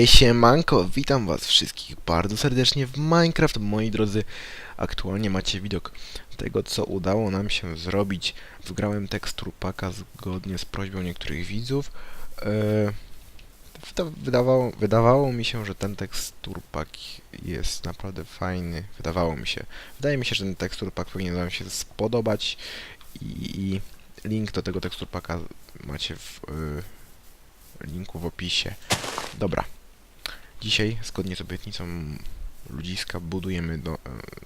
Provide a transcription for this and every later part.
Hej, siemanko, witam was wszystkich bardzo serdecznie w Minecraft, moi drodzy. Aktualnie macie widok tego, co udało nam się zrobić. Wgrałem tekstur paka zgodnie z prośbą niektórych widzów. Wyda- wydawało, wydawało mi się, że ten tekstur pak jest naprawdę fajny. Wydawało mi się. Wydaje mi się, że ten tekstur pak powinien wam się spodobać i, i link do tego tekstur paka macie w y, linku w opisie. Dobra. Dzisiaj, zgodnie z obietnicą ludziska, budujemy do, e,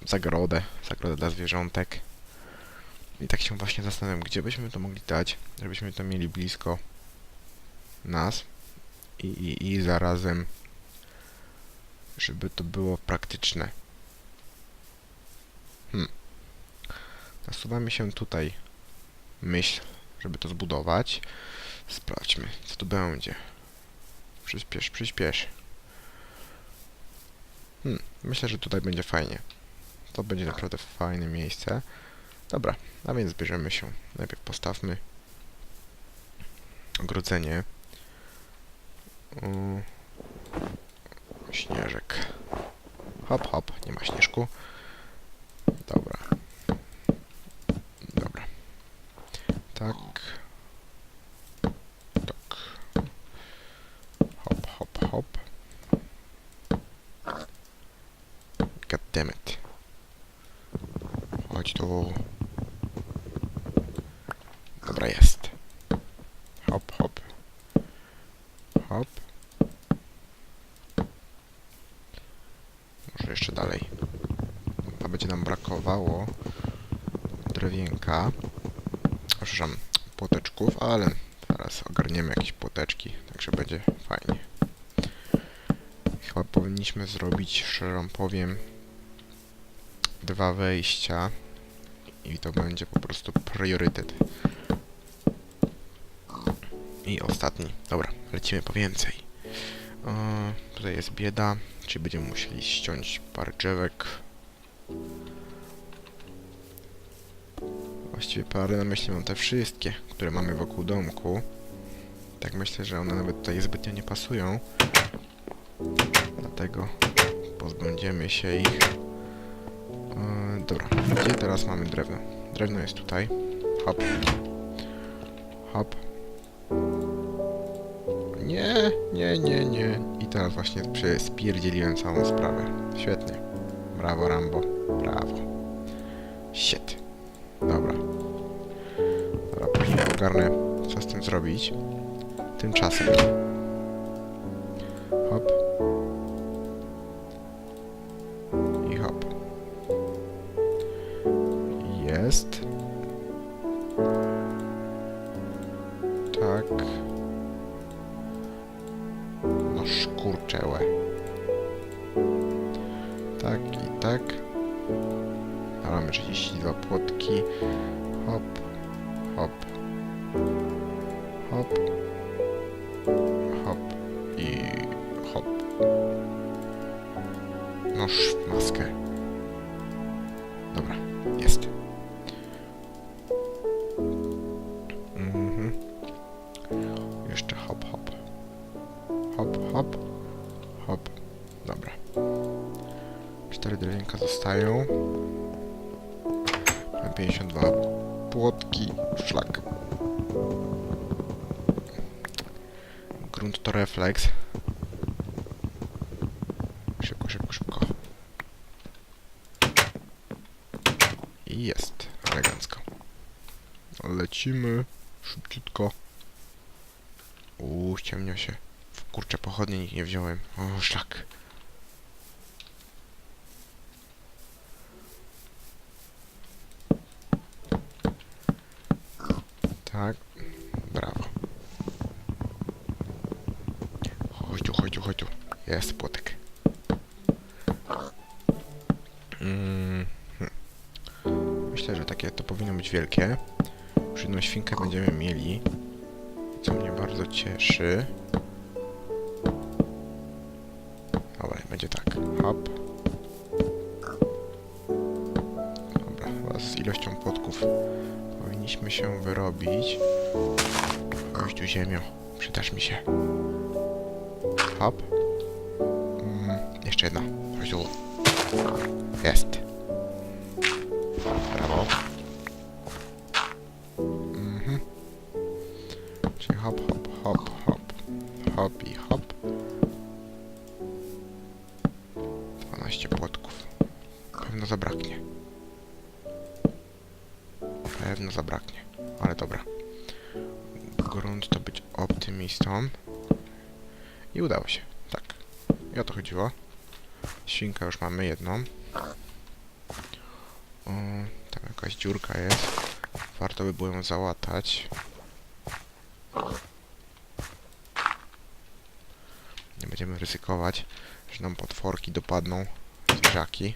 zagrodę, zagrodę dla zwierzątek. I tak się właśnie zastanawiam, gdzie byśmy to mogli dać, żebyśmy to mieli blisko nas i, i, i zarazem, żeby to było praktyczne. Hmm. Nasuwa mi się tutaj myśl, żeby to zbudować. Sprawdźmy, co tu będzie. Przyspiesz, przyspiesz. Hmm, myślę, że tutaj będzie fajnie. To będzie naprawdę fajne miejsce. Dobra, a więc bierzemy się. Najpierw postawmy ogrodzenie. Śnieżek. Hop, hop, nie ma śnieżku. Dobra. Dobra. Tak. Hop, hop, hop. God damn it. Chodź tu. Dobra, jest. Hop, hop. Hop. Może jeszcze dalej. To będzie nam brakowało drewienka. Przepraszam, płoteczków, ale zaraz ogarniemy jakieś płoteczki, także będzie fajnie. Chyba powinniśmy zrobić, szczerze powiem, dwa wejścia i to będzie po prostu priorytet. I ostatni. Dobra, lecimy po więcej. E, tutaj jest bieda, czyli będziemy musieli ściąć parę drzewek. Właściwie parę na myśli mam te wszystkie, które mamy wokół domku. Tak myślę, że one nawet tutaj zbytnio nie pasują. Dlatego pozbędziemy się ich. Dobra, gdzie teraz mamy drewno? Drewno jest tutaj. Hop. Hop. Nie, nie, nie, nie. I teraz właśnie spierdzieliłem całą sprawę. Świetnie. Brawo, Rambo. Brawo. Shit. Dobra. Dobra, później ogarnę, co z tym zrobić. Tymczasem. Maskę. Dobra, jest. Mhm. Jeszcze hop, hop. Hop, hop. Hop. Dobra. Cztery drewienka zostają. Mam 52 płotki. Szlak. Grunt to refleks. Szybko, szybko, szybko. I jest. Elegancko. Lecimy. Szybciutko. Uuu, ściemnia się. Kurczę, pochodnie nikt nie wziąłem. O, szlak. Tak. Brawo. Chodź tu, chodź tu, chodź tu. Jest płotek. Mm, hmm. Myślę, że takie to powinno być wielkie. Jedną świnkę będziemy mieli. Co mnie bardzo cieszy. Dobra, będzie tak. Hop. Dobra, chyba z ilością płotków powinniśmy się wyrobić. Chodź tu ziemio, przydasz mi się. hop. Mm, jeszcze jedna. Jest. Brawo. Jedną. O, tam jakaś dziurka jest. Warto by było ją załatać. Nie będziemy ryzykować, że nam potworki dopadną zwierzaki.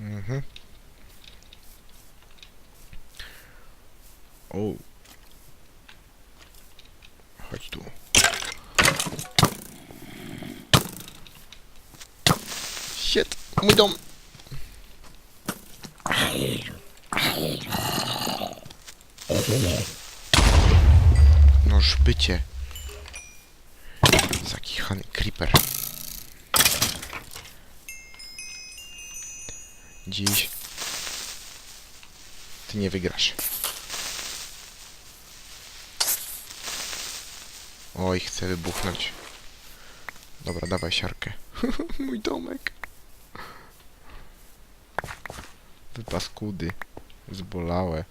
Mhm. O. Chodź tu. Shit, mój dom. No żbycie. Zakichany creeper. Dziś ty nie wygrasz. Oj, chcę wybuchnąć. Dobra, dawaj siarkę. Mój domek. Wy paskudy. Zbolałe.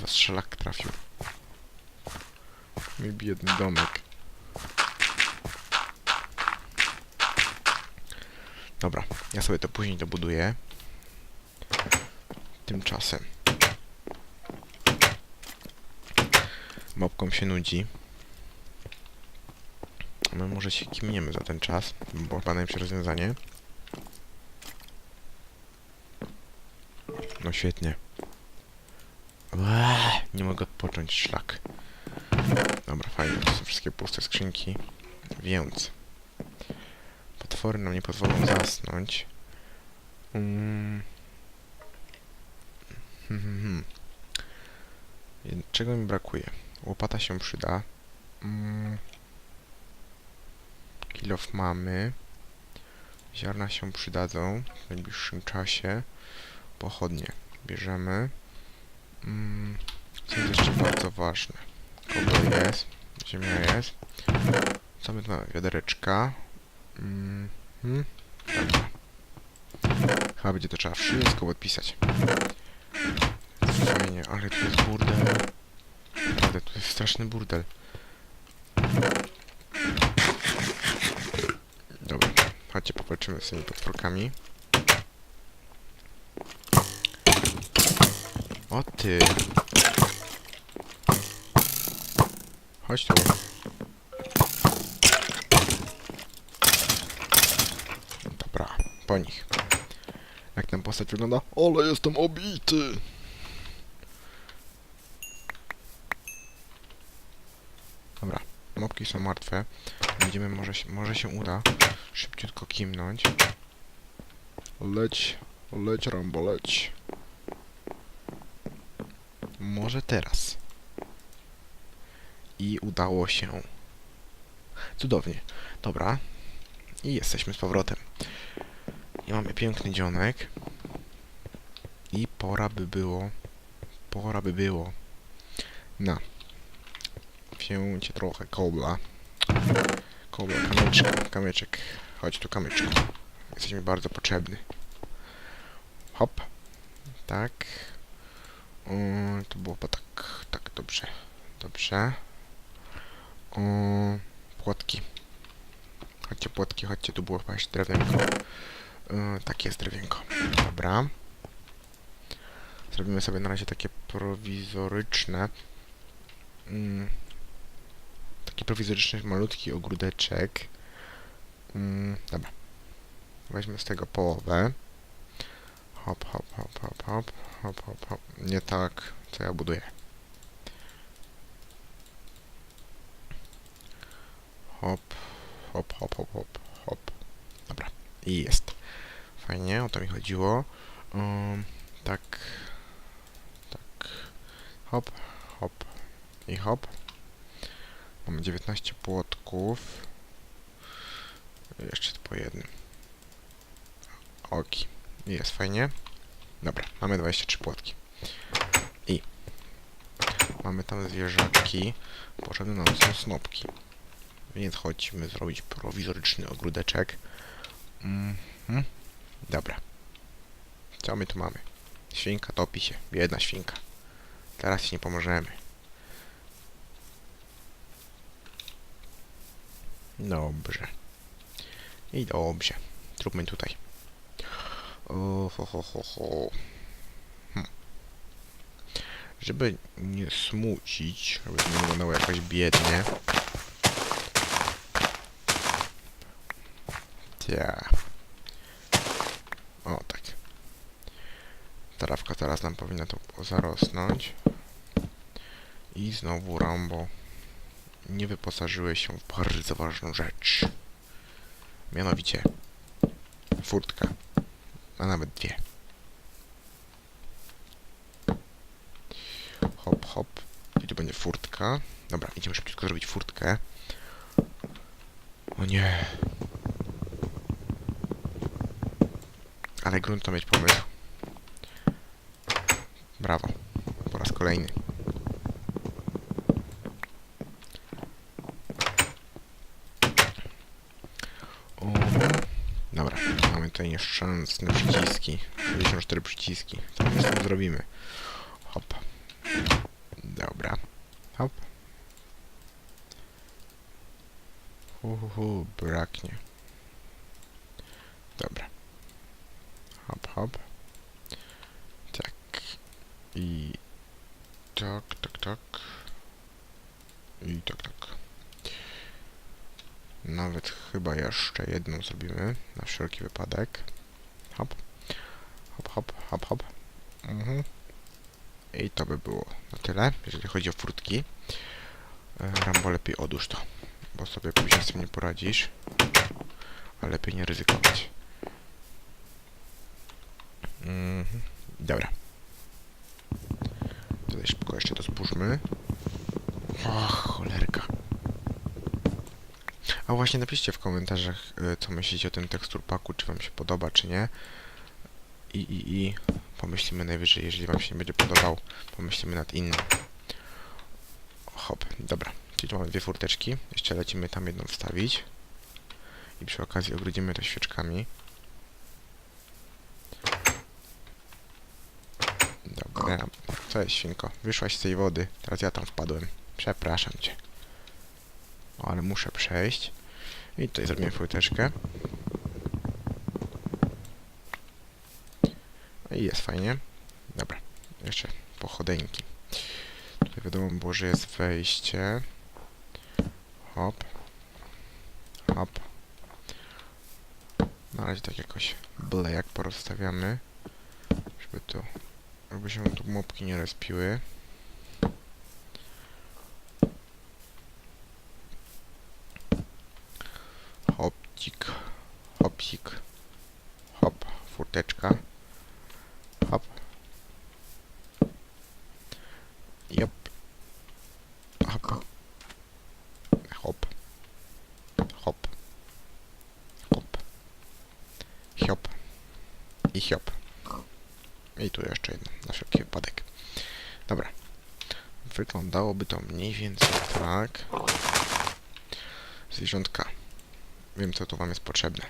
Was szlak trafił. Mój biedny domek. Dobra, ja sobie to później dobuduję. Tymczasem. Mopkom się nudzi. My może się kimniemy za ten czas, bo chyba najlepsze rozwiązanie. No świetnie. Eee, nie mogę odpocząć, szlak. Dobra, fajnie, to są wszystkie puste skrzynki. Więc... Potwory nam nie pozwolą zasnąć. Jed- Czego mi brakuje? Łopata się przyda. Mm. Kilof mamy. Ziarna się przydadzą w najbliższym czasie. Pochodnie bierzemy. Mm. Co jest jeszcze bardzo ważne? Kobra jest. Ziemia jest. Co my tu mamy? Wiadereczka. Mm. Hmm. Chyba będzie to trzeba wszystko podpisać. Fajnie, ale tu jest burdel. Naprawdę, tu jest straszny burdel. Dobra, chodźcie popalczymy z tymi potworkami. O ty! Chodź tu. Dobra, po nich. Jak tam postać wygląda? Ale jestem obity! Dobra, mopki są martwe. Będziemy, może może się uda szybciutko kimnąć. Leć, leć Rambo, leć. Może teraz. I udało się. Cudownie. Dobra. I jesteśmy z powrotem. I mamy piękny dzionek. I pora by było... Pora by było... Na. Wzięcie trochę kobla. Kobla, kamyczek, kamyczek. Chodź tu, kamyczku. Jesteś mi bardzo potrzebny. Hop. Tak. To było tak, tak, dobrze. Dobrze. O, płotki. Chodźcie płotki, chodźcie, tu było jeszcze drewienko. E, tak jest drewienko. Dobra. Zrobimy sobie na razie takie prowizoryczne. Mm, taki prowizoryczny, malutki ogródeczek. Mm, dobra. Weźmy z tego połowę. Hop, hop, hop, hop, hop, hop, hop, hop. Nie tak, co ja buduję. Hop, hop, hop, hop, hop, hop. Dobra, i jest. Fajnie, o to mi chodziło. Um, tak, tak. Hop, hop i hop. Mamy 19 płotków. Jeszcze po jednym. Oki. Jest fajnie. Dobra, mamy 23 płotki. I mamy tam zwierzaczki. Potrzebne nam są snopki. Więc chodźmy zrobić prowizoryczny ogródeczek. Mhm. Dobra. Co my tu mamy? Świnka topi się. Biedna świnka. Teraz ci nie pomożemy. Dobrze. I dobrze. Zróbmy tutaj. O, ho, ho, ho, ho. Hm. Żeby nie smucić, żeby to nie wyglądało jakoś biednie. Tia. O, tak. Trawka teraz nam powinna to zarosnąć. I znowu Rambo nie wyposażyłeś się w bardzo ważną rzecz. Mianowicie furtka. A nawet dwie. Hop, hop. I tu będzie furtka. Dobra, idziemy szybciutko zrobić furtkę. O nie. Ale grunt to mieć pomysł. Brawo. Po raz kolejny. O. Dobra, mamy tutaj nieszczęsne przyciski. 54 przyciski. Co my z zrobimy? Hop. Dobra. Hop. Hu, hu, hu, braknie. Dobra. Hop, hop. Tak. I... Tak, tak, tak. I tak, tak. Nawet chyba jeszcze jedną zrobimy, na wszelki wypadek. Hop. Hop, hop, hop, hop. Mhm. I to by było na tyle, jeżeli chodzi o furtki. E, Rambo, lepiej odłóż to, bo sobie później z tym nie poradzisz. A lepiej nie ryzykować. Mhm. Dobra. Tutaj szybko jeszcze to cholerka. A właśnie napiszcie w komentarzach, y, co myślicie o tym teksturpaku, czy wam się podoba, czy nie. I, i, i pomyślimy najwyżej, jeżeli wam się nie będzie podobał, pomyślimy nad innym. Hop, dobra. Czyli mamy dwie furteczki. Jeszcze lecimy tam jedną wstawić. I przy okazji ogrodzimy to świeczkami. Dobra. Co jest, świnko? Wyszłaś z tej wody. Teraz ja tam wpadłem. Przepraszam cię. O, ale muszę przejść. I tutaj zrobimy furteczkę. No I jest fajnie. Dobra. Jeszcze pochodeńki. Tutaj wiadomo było, że jest wejście. Hop. Hop. Na razie tak jakoś byle jak porozstawiamy. Żeby tu... Żeby się tu mopki nie respiły. Hopcik, hopsik, hop, furteczka, hop, jop, hop, hop, hop, hop, hiop i hiop. I tu jeszcze jedno, na wszelki wypadek. Dobra. Wyglądałoby to mniej więcej tak. Zwierzątka. Wiem, co tu wam jest potrzebne.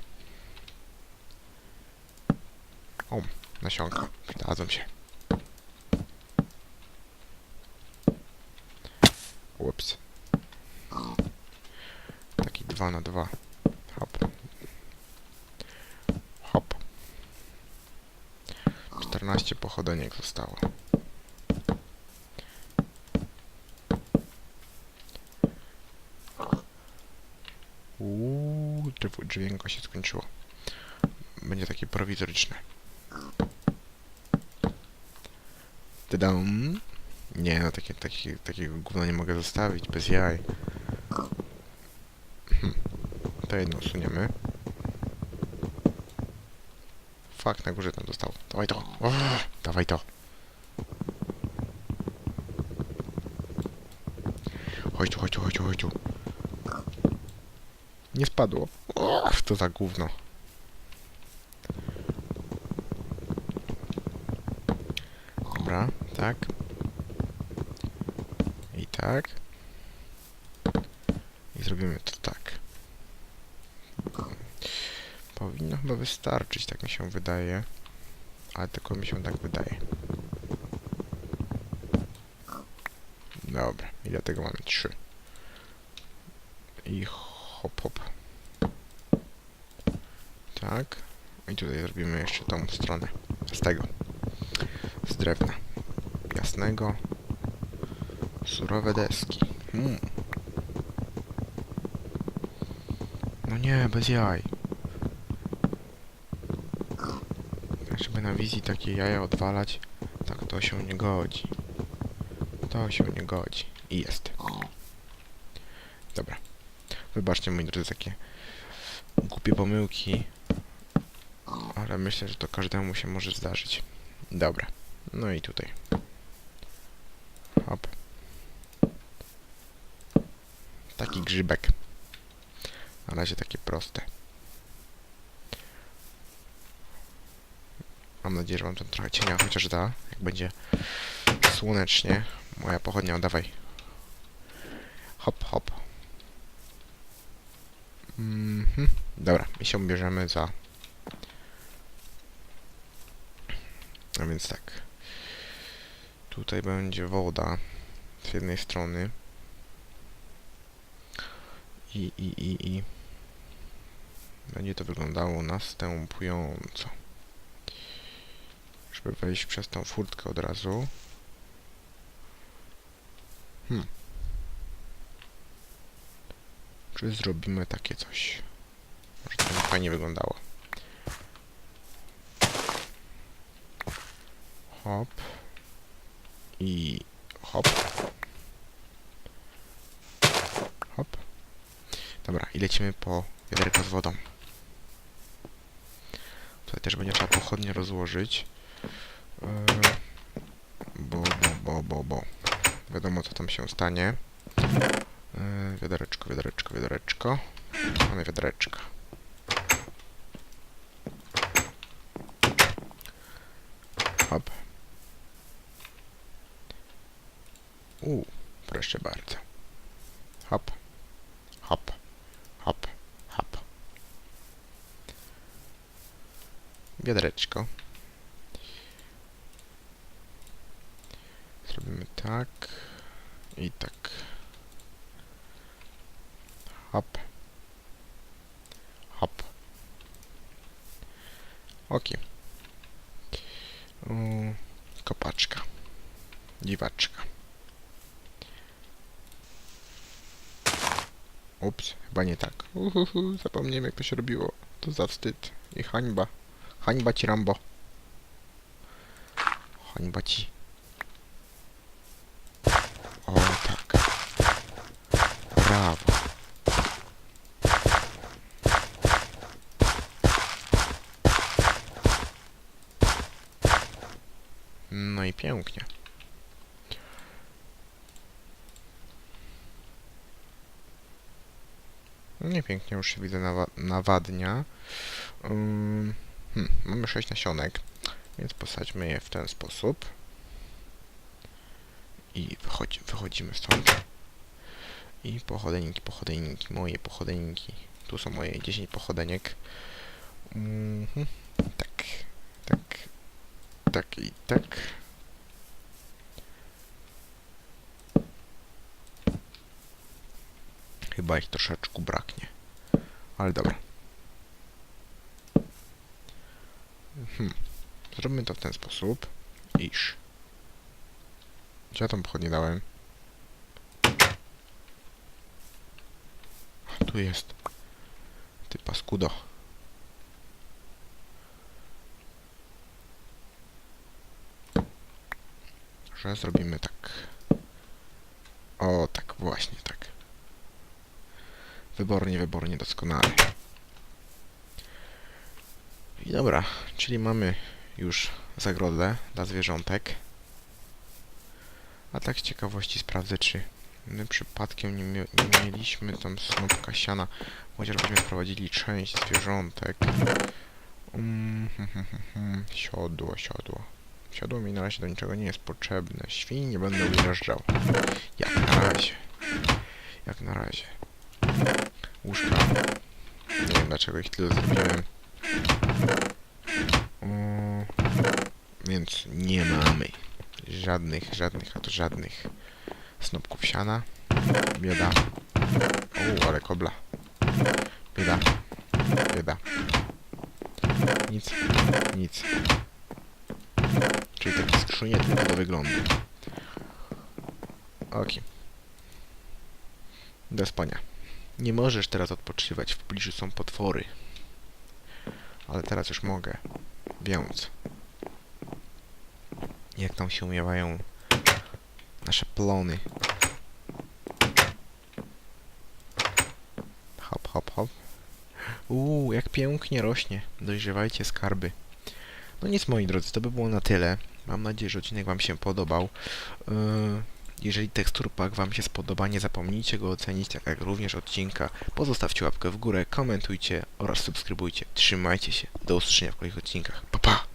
O, nasionka. Przydadzą się. Ups. Taki 2 na 2. Hop. Hop. 14 pochodeniek zostało. Uuu, drzwienko się skończyło. Będzie takie prowizoryczne. Tadam. Nie, no takie, takie, takiego gówna nie mogę zostawić, bez jaj. Hm. To jedno usuniemy. Fakt, na górze tam został. Dawaj to. O, dawaj to. chodź tu, chodź tu, chodź tu, chodź tu. Nie spadło. Och, to za gówno. Dobra, tak. I tak. I zrobimy to tak. Powinno chyba wystarczyć, tak mi się wydaje. Ale tylko mi się tak wydaje. Dobra, i dlatego mamy trzy. I hop hop. Tak. I tutaj zrobimy jeszcze tą stronę. Z tego. Z drewna. Jasnego. Surowe deski. Mm. No nie, bez jaj. Żeby na wizji takie jaja odwalać, tak to się nie godzi. To się nie godzi. I jest. Dobra. Wybaczcie moi drodzy takie głupie pomyłki. Ale myślę, że to każdemu się może zdarzyć. Dobra. No i tutaj. Hop. Taki grzybek. Na razie takie proste. Mam nadzieję, że wam ten trochę cienia chociaż da. Jak będzie słonecznie. Moja pochodnia, oddawaj. Hop, hop. Mhm. Dobra, i się bierzemy za... A więc tak. Tutaj będzie woda z jednej strony. I, i, i, i. Będzie to wyglądało następująco. Żeby wejść przez tą furtkę od razu. Hmm. Czy zrobimy takie coś? Może to będzie fajnie wyglądało. Hop. I hop. Hop. Dobra, i lecimy po wiaderko z wodą. Tutaj też będzie trzeba pochodnie rozłożyć. Eee, bo, bo, bo, bo, bo. Wiadomo co tam się stanie. Eee, wiadereczko, wiadereczko, wiadereczko. Mamy wiadereczka. Hop. U, proszę bardzo. Hop. Hop. Hop. Hop. Wiadereczko. Zrobimy tak. I tak. Hop. Hop. Oki. Mm, Kopaczka. Dziwaczka. Ups, chyba nie tak. Uhuhu, zapomniałem jak to się robiło. To za wstyd. I hańba. Hańba ci Rambo. Hańba ci. O tak. Brawo. No i pięknie. Nie pięknie już się widzę nawa nawadnia. Hmm, mamy 6 nasionek, więc posadźmy je w ten sposób. I wychodzi, wychodzimy stąd. I pochodeniki, pochodeniki, moje pochodeniki. Tu są moje 10 pochodeniek. Mhm. Tak, tak, tak i tak. Chyba ich troszeczkę braknie. Ale dobra. Hmm. Zrobimy to w ten sposób, iż... Gdzie ja tą pochodnię dałem? Tu jest. Ty paskudo. Że zrobimy tak. O, tak, właśnie tak. Wybornie, wybornie, doskonale. I dobra, czyli mamy już zagrodę dla zwierzątek. A tak z ciekawości sprawdzę, czy My przypadkiem nie, nie mieliśmy tam snopka siana, chociażbyśmy sprowadzili część zwierzątek. Hm. Siodło, siodło. Siodło mi na razie do niczego nie jest potrzebne. Świni nie będę ujeżdżał. Jak na razie. Jak na razie. Łóżka. Nie wiem dlaczego ich tyle zrobiłem. Więc nie mamy żadnych, żadnych, a to żadnych snopków siana. Bieda. O, ale kobla. Bieda. Bieda. Nic. Nic. Czyli takie skrzynie tylko do wyglądu. Okej. Do spania. Nie możesz teraz odpoczywać, w pobliżu są potwory. Ale teraz już mogę. Więc... Jak tam się umiewają nasze plony. Hop, hop, hop. Uuu, jak pięknie rośnie. Dojrzewajcie skarby. No nic moi drodzy, to by było na tyle. Mam nadzieję, że odcinek Wam się podobał. Yy, jeżeli tekstur pack Wam się spodoba, nie zapomnijcie go ocenić, tak jak również odcinka. Pozostawcie łapkę w górę, komentujcie oraz subskrybujcie. Trzymajcie się. Do usłyszenia w kolejnych odcinkach. Pa, pa!